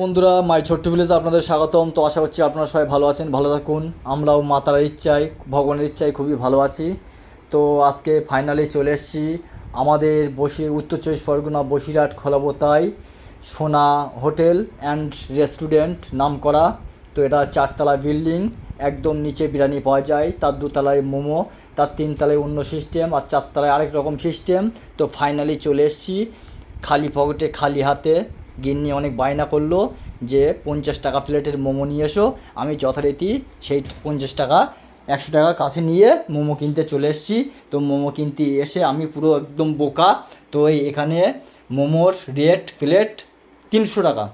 বন্ধুরা মাই ছোট্ট ভিলেজে আপনাদের স্বাগতম। তো আশা করছি আপনারা সবাই ভালো আছেন, ভালো থাকুন। আমরাও মাতার ইচ্ছায়, ভগবানের ইচ্ছায় খুবই ভালো আছি। তো আজকে ফাইনালি চলে এসেছি আমাদের বসি উত্তর চব্বিশ পরগনা বসিরহাট খলাবতায় সোনা হোটেল অ্যান্ড রেস্টুরেন্ট নাম করা। তো এটা চারতলা বিল্ডিং, একদম নিচে বিরিয়ানি পাওয়া যায়। তার দুতলায় মোমো, তার তিনতলায় অন্য সিস্টেম আর চারতলায় আরেক রকম সিস্টেম তো ফাইনালি চলে এসেছি, খালি পকেটে, খালি হাতে। গিন্নি অনেক বায়না করল যে পঞ্চাশ টাকা প্লেটের মোমো নিয়ে এসো। আমি যথারীতি সেই পঞ্চাশ টাকা, একশো টাকা কাছে নিয়ে মোমো কিনতে চলে এসেছি। তো মোমো কিনতে এসে আমি পুরো একদম বোকা। তো এখানে মোমোর রেট, প্লেট তিনশো টাকা।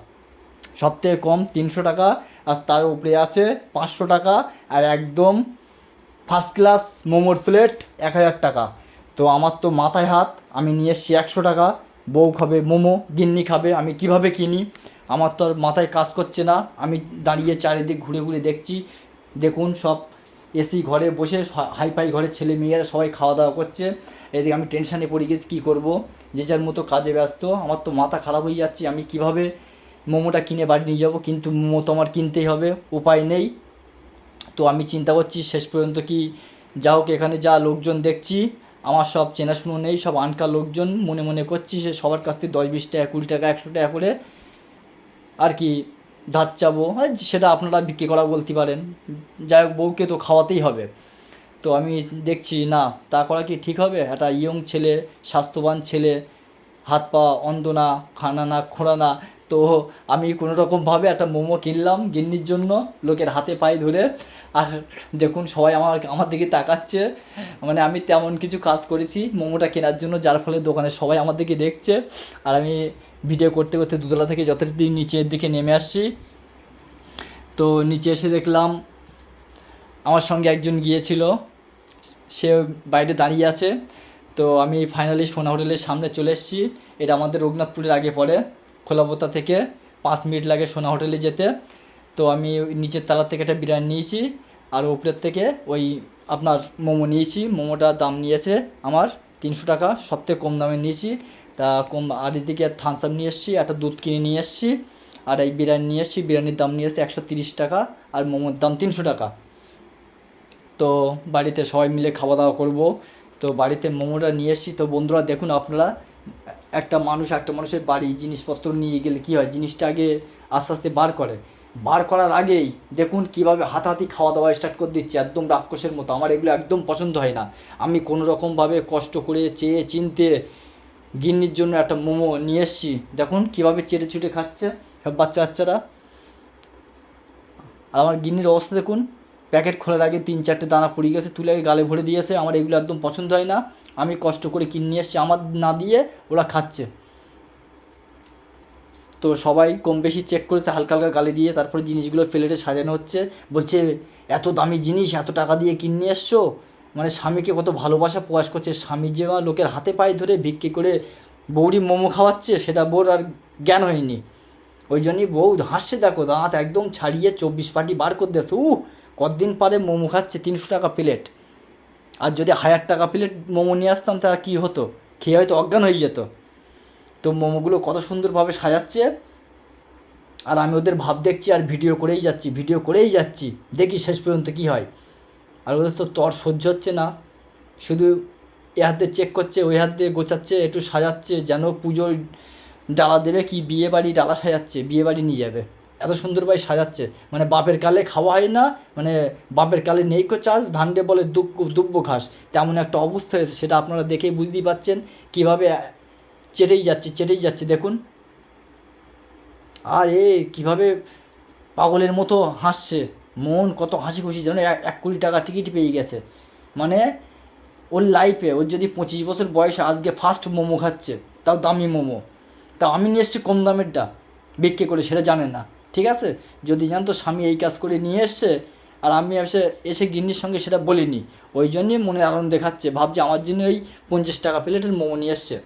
সবথেকে কম তিনশো টাকা, আর তার উপরে আছে পাঁচশো টাকা, আর একদম ফার্স্ট ক্লাস মোমোর প্লেট এক হাজার টাকা। তো আমার তো মাথায় হাত, আমি নিয়ে এসছি একশো টাকা। বউ খাবে, মোমো, গিন্নি খাবে, আমি কীভাবে কিনি? আমার তো আর মাথায় কাজ করছে না। আমি দাঁড়িয়ে চারিদিক ঘুরে ঘুরে দেখছি। দেখুন সব এসি ঘরে বসে হাইফাই ঘরে ছেলে মেয়েরা সবাই খাওয়া দাওয়া করছে। এদিকে আমি টেনশানে পড়ে গেছি, কী করব? যে যার মতো কাজে ব্যস্ত। আমার তো মাথা খারাপ হয়ে যাচ্ছে। আমি কীভাবে মোমোটা কিনে বাড়ি নিয়ে যাব? কিন্তু মোমো তো আমার কিনতেই হবে, উপায় নেই। তো আমি চিন্তা করছি, শেষ পর্যন্ত কি? যা হোক, এখানে যা লোকজন দেখছি আমার সব চেনাশুনো নেই, সব আনকা লোকজন মনে মনে করছি সে সবার কাছ থেকে দশ বিশ টাকা, কুড়ি টাকা, একশো টাকা করে আর কি ধার চাবো। হ্যাঁ সেটা আপনারা বিক্রি করা বলতে পারেন। যাই হোক, বউকে তো খাওয়াতেই হবে। তো আমি দেখছি, না, তা করা কি ঠিক হবে? একটা ইয়ং ছেলে, স্বাস্থ্যবান ছেলে, হাত পা অন্ধ না, খানা না, খোঁড়া না তো আমি কোনো রকমভাবে একটা মোমো কিনলাম গিন্নির জন্য, লোকের হাতে পায়ে ধরে। আর দেখুন, সবাই আমার আমার দিকে তাকাচ্ছে। মানে আমি তেমন কিছু কাজ করেছি মোমোটা কেনার জন্য, যার ফলে দোকানে সবাই আমার দিকে দেখছে। আর আমি ভিডিও করতে করতে দুতলা থেকে যতটুকু নিচের দিকে নেমে আসছি। তো নিচে এসে দেখলাম, আমার সঙ্গে একজন গিয়েছিল। সে বাইরে দাঁড়িয়ে আছে। তো আমি ফাইনালি সোনা হোটেলের সামনে চলে এসেছি। এটা আমাদের রঘুনাথপুরের আগে পড়ে। খোলাপোতা থেকে পাঁচ মিনিট লাগে সোনা হোটেলে যেতে। তো আমি নিচের তালার থেকে একটা বিরিয়ানি নিয়েছি আর উপরের থেকে ওই আপনার মোমো নিয়েছি। মোমোটার দাম নিয়েছে আমার তিনশো টাকা, সবথেকে কম দামে নিয়েছি। তা কম, আর এদিকে থামস আপ নিয়ে এসেছি, একটা দুধ কিনে নিয়ে এসেছি, আর এই বিরিয়ানি নিয়ে এসেছি, বিরিয়ানির দাম নিয়ে নিয়েছে একশো তিরিশ টাকা আর মোমোর দাম তিনশো টাকা। তো বাড়িতে সবাই মিলে খাওয়া দাওয়া করব। তো বাড়িতে মোমোটা নিয়ে এসেছি। তো বন্ধুরা দেখুন আপনারা একটা মানুষ একটা মানুষের বাড়ি জিনিসপত্র নিয়ে গেলে কী হয়? জিনিসটা আগে আস্তে আস্তে বার করে। বার করার আগেই দেখুন কীভাবে হাতাহাতি খাওয়া দাওয়া স্টার্ট করে দিচ্ছে একদম রাক্ষসের মতো। আমার এগুলো একদম পছন্দ হয় না। আমি কোনো রকমভাবে কষ্ট করে চেয়ে চিনতে গিন্নির জন্য একটা মোমো নিয়ে এসেছি। দেখুন কীভাবে চেটে চুটে খাচ্ছে সব বাচ্চা বাচ্চারা আর আমার গিন্নির অবস্থা দেখুন। প্যাকেট খোলার আগে তিন চারটে দানা পড়ে গেছে, তুলে গালে ভরে দিয়েছে আমার এগুলো একদম পছন্দ হয় না। আমি কষ্ট করে কিনে নিয়ে এসেছি, আমার না দিয়ে ওরা খাচ্ছে। তো সবাই কম বেশি চেক করেছে, হালকা হালকা গালে দিয়ে তারপরে জিনিসগুলো প্লেটে সাজানো হচ্ছে। বলছে, এত দামি জিনিস, এত টাকা দিয়ে কিনে এসছো? মানে স্বামীকে কত ভালোবাসা প্রকাশ করছে। স্বামী যে লোকের হাতে পায়ে ধরে ভিক্ষে করে বৌরি মোমো খাওয়াচ্ছে, সেটা বোর আর জ্ঞান হয়নি। ওই জন্যই বউ হাসছে, দেখো দাঁত একদম ছাড়িয়ে চব্বিশ পাটি বার করে দিয়েছে উ কতদিন পরে মোমো খাচ্ছে? তিনশো টাকা প্লেট আর যদি হাজার টাকা প্লেট মোমো নিয়ে আসতাম তা কী হতো? খেয়ে হয়তো অজ্ঞান হয়ে যেত। তো মোমোগুলো কত সুন্দরভাবে সাজাচ্ছে। আর আমি ওদের ভাব দেখছি আর ভিডিও করেই যাচ্ছি ভিডিও করেই যাচ্ছি। দেখি শেষ পর্যন্ত কী হয়। আর ওদের তো তর সহ্য হচ্ছে না। শুধু এ হাত দিয়ে চেক করছে, ওই হাত দিয়ে গোছাচ্ছে, একটু সাজাচ্ছে, যেন পুজোর ডালা দেবে কি বিয়ে বাড়ি ডালা সাজাচ্ছে বিয়ে বাড়ি নিয়ে যাবে। এত সুন্দরভাবে সাজাচ্ছে। মানে বাপের কালে খাওয়া হয় না মানে বাপের কালে নেই কো চাষ, ধান্ডে বলে দুঃখ দুব্য ঘাস। তেমন একটা অবস্থা হয়েছে, সেটা আপনারা দেখেই বুঝতেই পারছেন কীভাবে চেটেই যাচ্ছে চেটেই যাচ্ছে, দেখুন। আর এ, কীভাবে পাগলের মতো হাসছে। মন কত হাসি খুশি যেন এক কোটি টাকা টিকিট পেয়ে গেছে। মানে ওর লাইফে ওর যদি পঁচিশ বছর বয়স, আজকে ফার্স্ট মোমো খাচ্ছে। তাও দামি মোমো। তা আমি নিয়ে এসেছি কম দামেরটা। বিক্রি করে, সেটা জানে না। ঠিক আছে? যদি জানতো স্বামী এই কাজ করে নিয়ে এসছে আর আমি এসে এসে গিন্নির সঙ্গে সেটা বলিনি ওই জন্যই মনের আনন্দ দেখাচ্ছে। ভাবছে আমার জন্য ওই পঞ্চাশ টাকা প্লেটের মোমো নিয়ে এসছে।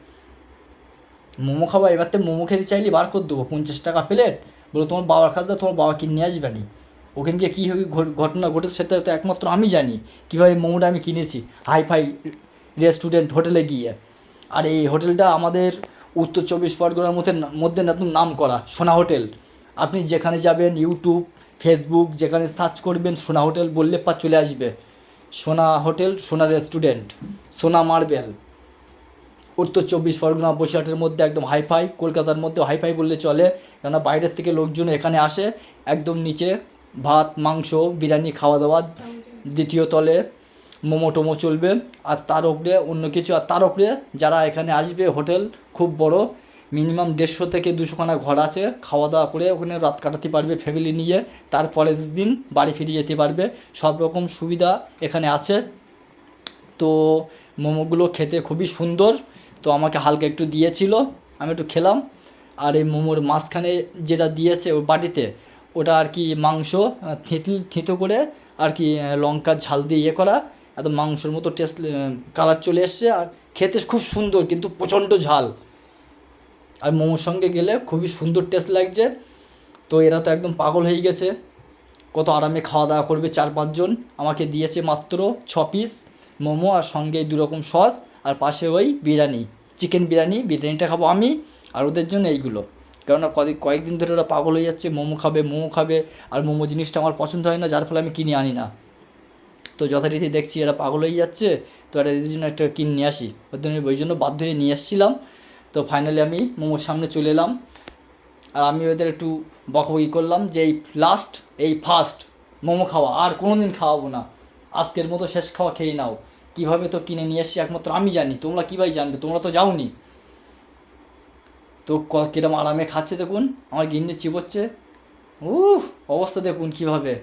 মোমো খাব এবার তো মোমো খেতে চাইলে বার করে দেবো পঞ্চাশ টাকা প্লেট। বলো তোমার বাবার দাও, তোমার বাবা কিনে নিয়ে আসবে নি ওখান গিয়ে কী হবে ঘট- ঘটনা ঘটেছে সেটা তো একমাত্র আমি জানি। কীভাবে মোমোটা আমি কিনেছি হাই ফাই রেস্টুরেন্ট হোটেলে গিয়ে। আর এই হোটেলটা আমাদের উত্তর চব্বিশ পরগনার মধ্যে মধ্যে নতুন নাম করা সোনা হোটেল। আপনি যেখানে যাবেন ইউটিউব ফেসবুক যেখানে সার্চ করবেন, সোনা হোটেল বললে পা চলে আসবে। সোনা হোটেল, সোনা রেস্টুরেন্ট সোনা মার্বেল। উত্তর চব্বিশ পরগনা, বসিরহাটের মধ্যে একদম হাইফাই কলকাতার মধ্যে হাইফাই বললে চলে। কেননা বাইরের থেকে লোকজন এখানে আসে, একদম নিচে ভাত, মাংস, বিরিয়ানি খাওয়া দাওয়া দ্বিতীয় তলে মোমো টোমো চলবে। আর তার উপরে অন্য কিছু, আর তার উপরে যারা এখানে আসবে, হোটেল খুব বড় মিনিমাম দেড়শো থেকে দুশোখানা ঘর আছে খাওয়া দাওয়া করে ওখানে রাত কাটাতে পারবে ফ্যামিলি নিয়ে তারপরের দিন বাড়ি ফিরে যেতে পারবে। সব রকম সুবিধা এখানে আছে। তো মোমোগুলো খেতে খুবই সুন্দর তো আমাকে হালকা একটু দিয়েছিল আমি একটু খেলাম। আর এই মোমোর মাঝখানে যেটা দিয়েছে ওই বাটিতে ওটা আর কি মাংস থেঁতল থেঁতো করে আর কি আহ, লঙ্কার ঝাল দিয়ে ইয়ে করা একদম মাংসের মতো টেস্ট কালার চলে এসছে। আর খেতে খুব সুন্দর কিন্তু প্রচণ্ড ঝাল। আর মোমোর সঙ্গে গেলে খুবই সুন্দর টেস্ট লাগছে। তো এরা তো একদম পাগল হয়ে গেছে। কত আরামে খাওয়া দাওয়া করবে চার পাঁচজন। আমাকে দিয়েছে মাত্র ছ পিস মোমো আর সঙ্গে দু রকম সস আর পাশে ওই বিরিয়ানি চিকেন বিরিয়ানি। বিরিয়ানিটা খাব আমি আর ওদের জন্য এইগুলো। কেননা কদিন, কয়েকদিন ধরে ওরা পাগল হয়ে যাচ্ছে, মোমো খাবে মোমো খাবে আর মোমো জিনিসটা আমার পছন্দ হয় না, যার ফলে আমি কিনে আনি না। তো যথারীতি দেখছি এরা পাগল হয়ে যাচ্ছে, তো এরা এদের জন্য একটা কিনে নিয়ে আসি। জন্য ওই জন্য বাধ্য হয়ে নিয়ে আসছিলাম। তো ফাইনালি আমি মোমোর সামনে চলে এলাম। আর আমি ওদের একটু বকবকি করলাম যে এই লাস্ট এই ফার্স্ট মোমো খাওয়া, আর কোনো দিন খাওয়াবো না। আজকের মতো শেষ খাওয়া খেয়ে নাও। কীভাবে তো কিনে নিয়ে এসছি একমাত্র আমি জানি। তোমরা কীভাবে জানবে? তোমরা তো যাওনি। তো ক- কিরম আরামে খাচ্ছে দেখুন। আমার গিন্নি চিবোচ্ছে। উহ অবস্থা দেখুন কীভাবে।